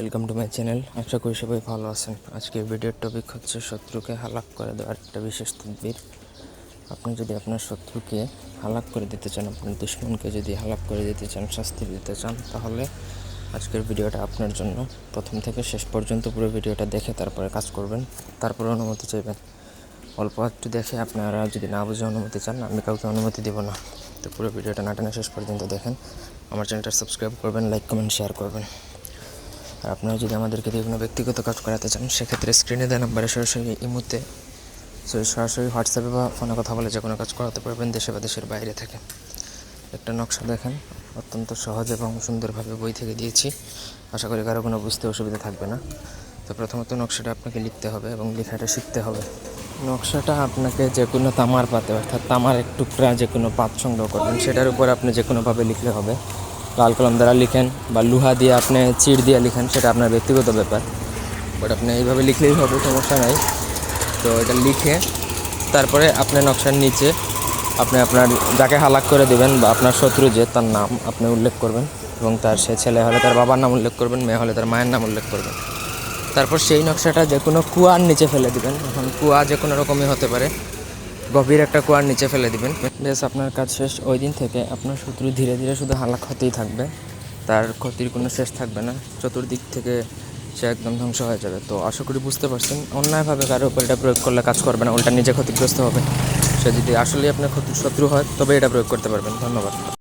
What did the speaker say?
Welcome to my channel আশা করি সবাই ভালো আছেন। আজকের ভিডিওর টপিক হচ্ছে শত্রুকে হালাক করে দেওয়ার একটা বিশেষ তদবির। আপনি যদি আপনার শত্রুকে হালাক করে দিতে চান, আপনার দুশ্মনকে যদি হালাক করে দিতে চান, শাস্তি দিতে চান, তাহলে আজকের ভিডিওটা আপনার জন্য। প্রথম থেকে শেষ পর্যন্ত পুরো ভিডিওটা দেখে তারপরে কাজ করবেন। তারপরে অনুমতি চাইবেন। অল্প একটু দেখে আপনারা যদি না বুঝে অনুমতি চান, আমি কাউকে অনুমতি দেবো না। তো পুরো ভিডিওটা না টেনে শেষ পর্যন্ত দেখেন। আমার চ্যানেলটা সাবস্ক্রাইব করবেন লাইক কমেন্ট শেয়ার করবেন। আর আপনারা যদি আমাদেরকে দিয়ে কোনো ব্যক্তিগত কাজ করাতে চান, সেক্ষেত্রে স্ক্রিনে দেওয়া নাম্বারে সরাসরি ইমুতে সরি সরাসরি হোয়াটসঅ্যাপে বা ফোনে কথা বলে যে কোনো কাজ করাতে পারবেন দেশে বা দেশের বাইরে থেকে। একটা নকশা দেখেন, অত্যন্ত সহজ এবং সুন্দরভাবে বই থেকে দিয়েছি। আশা করি কারও কোনো বুঝতে অসুবিধা থাকবে না। তো প্রথমত নকশাটা আপনাকে লিখতে হবে এবং লেখাটা শিখতে হবে। নকশাটা আপনাকে যে কোনো তামার পাতে, অর্থাৎ তামার এক টুকরা যে কোনো পাত সংগ্রহ করবেন, সেটার উপর আপনি যে কোনোভাবে লিখলে হবে লাল কলম দ্বারা লিখেন বা লুহা দিয়ে আপনি চিড় দিয়ে লিখেন, সেটা আপনার ব্যক্তিগত ব্যাপার। বাট আপনি এইভাবে লিখলেই হবে, সমস্যা নাই। তো এটা লিখে তারপরে আপনি নকশার নিচে আপনি আপনার যাকে হালাক করে দেবেন বা আপনার শত্রু যে, তার নাম আপনি উল্লেখ করবেন এবং তার সে ছেলে হলে তার বাবার নাম উল্লেখ করবেন, মেয়ে হলে তার মায়ের নাম উল্লেখ করবেন। তারপর সেই নকশাটা যে কোনো কুয়ার নিচে ফেলে দিবেন। এখন কুয়া যে কোনো রকমই হতে পারে। গভীর একটা কুয়ার নিচে ফেলে দিবেন। বেশ, আপনার কাজ শেষ। ওই দিন থেকে আপনার শত্রু ধীরে ধীরে শুধু হালাক ক্ষতিই থাকবে। তার ক্ষতির কোনো শেষ থাকবে না। চতুর্দিক থেকে সে একদম ধ্বংস হয়ে যাবে। তো আশা করি বুঝতে পারছেন, অন্যায়ভাবে কারও উপর এটা প্রয়োগ করলে কাজ করবে না, উল্টা নিজে ক্ষতিগ্রস্ত হবে। সে যদি আসলেই আপনার ক্ষতির শত্রু হয়, তবে এটা প্রয়োগ করতে পারবেন। ধন্যবাদ।